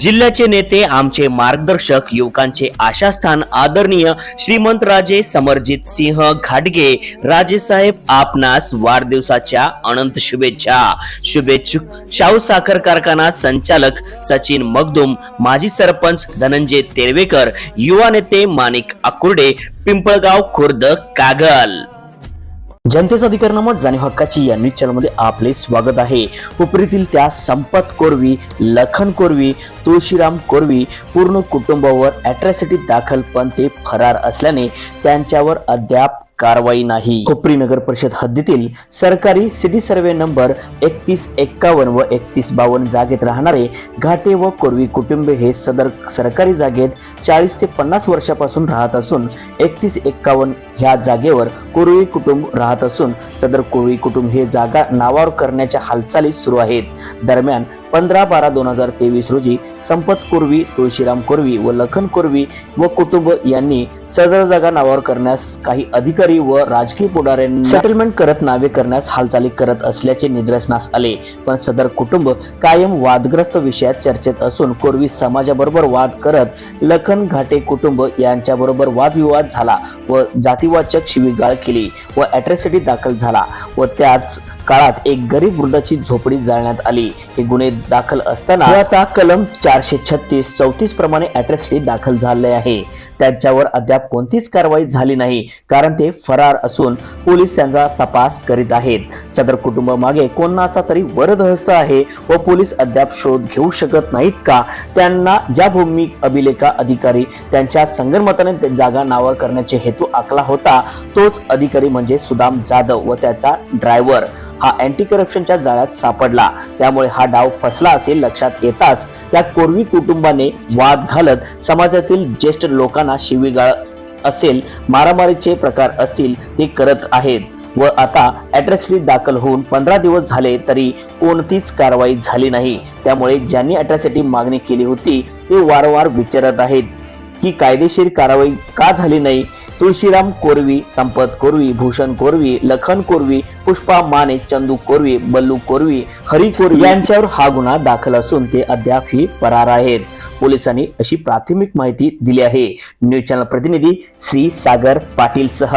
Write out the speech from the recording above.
जिल्ह्याचे नेते आमचे मार्गदर्शक युवकांचे आशास्थान आदरणीय श्रीमंत राजे समरजित सिंह घाटगे राजेसाहेब आपणास वाढदिवसाच्या अनंत शुभेच्छा. शुभेच्छुक शाहू साखर कारखाना संचालक सचिन मगदुम माजी सरपंच धनंजय तेरवेकर युवा नेते माणिक आकुर्डे पिंपळगाव खुर्द कागल. जनतेचा अधिकारनामा जाणीव हक्काची या न्यूज चॅनलमध्ये आपले स्वागत आहे. उपरीतील त्या संपत कोरवी लखन कोरवी तुळशीराम कोरवी पूर्ण कुटुंबावर अॅट्रॅसिटी दाखल पण ते फरार असल्याने त्यांच्यावर अद्याप कारवाई नाही. कोपरी नगर परिषद हद्दीतील सरकारी सिटी सर्वे नंबर एकतीस एक्कावन्न व एकतीस बावन्न जागेत राहणारे घाटे व कोरवी कुटुंबे हे सदर सरकारी जागेत चाळीस ते पन्नास वर्षापासून राहत असून एकतीस एक्कावन्न ह्या जागेवर कोरवी कुटुंब राहत असून सदर कोरवी कुटुंब हे जागा नावावर करण्याच्या हालचाली सुरू आहेत. दरम्यान पंधरा बारा दोन हजार तेवीस रोजी संपत कोरवी तुळशीराम कोरवी व लखन कोरवी व कुटुंब यांनी सदर जागा नावावर करण्यास काही अधिकारी व राजकीय पुढाऱ्यांनी सेटलमेंट करत नावे करण्यास हालचाली करत असल्याचे निदर्शनास आले. पण सदर कुटुंब कायम वादग्रस्त विषयात चर्चेत असून कोरवी समाजाबरोबर वाद करत लखन घाटे कुटुंब यांच्याबरोबर वादविवाद झाला व जातीवाचक शिवीगाळ केली व अॅट्रॉसिटी दाखल झाला व त्याच काळात एक गरीब वृद्धाची झोपडी जाळण्यात आली. हे गुन्हे दाखल असताना आता कलम चारशे छत्तीस चौतीस प्रमाणे अॅट्रॉसिटी दाखल झाले आहे. त्यांच्यावर अद्याप कोणतीच कारवाई झाली नाही कारण ते फरार असून पोलीस त्यांचा तपास करीत आहेत. सदर कुटुंब मागे कोणाचा तरी वरदहस्त आहे व पोलीस अद्याप शोध घेऊ शकत नाहीत का? त्यांना ज्या भूमी अभिलेखा अधिकारी त्यांच्या संगनमताने ते जागा नावावर करण्याचे हेतू आखला होता तोच अधिकारी म्हणजे सुदाम जाधव व त्याचा ड्रायव्हर हा अँटी करप्शनच्या जाळ्यात सापडला. त्यामुळे हा डाव फसला असे लक्षात येताच या कोरवी कुटुंबाने वाद घालत समाजातील ज्येष्ठ लोकांना शिवीगाळ असेल मारामारीचे प्रकार असतील ते करत आहेत व आता अॅट्रॉसिटी दाखल होऊन पंधरा दिवस झाले तरी कोणतीच कारवाई झाली नाही. त्यामुळे ज्यांनी अॅट्रॉसिटी मागणी केली होती ते वारंवार विचारत आहेत की कायदेशीर कारवाई का झाली नाही? तुळशीराम कोरवी संपत कोरवी भूषण कोरवी लखन कोरवी पुष्पा माने चंदू कोरवी बल्लू कोरवी हरी कोरवी यांच्यावर हा गुन्हा दाखल असून ते अद्यापही फरार आहेत. पोलिसांनी अशी प्राथमिक माहिती दिली आहे. न्यूज चॅनल प्रतिनिधी श्री सागर पाटील सह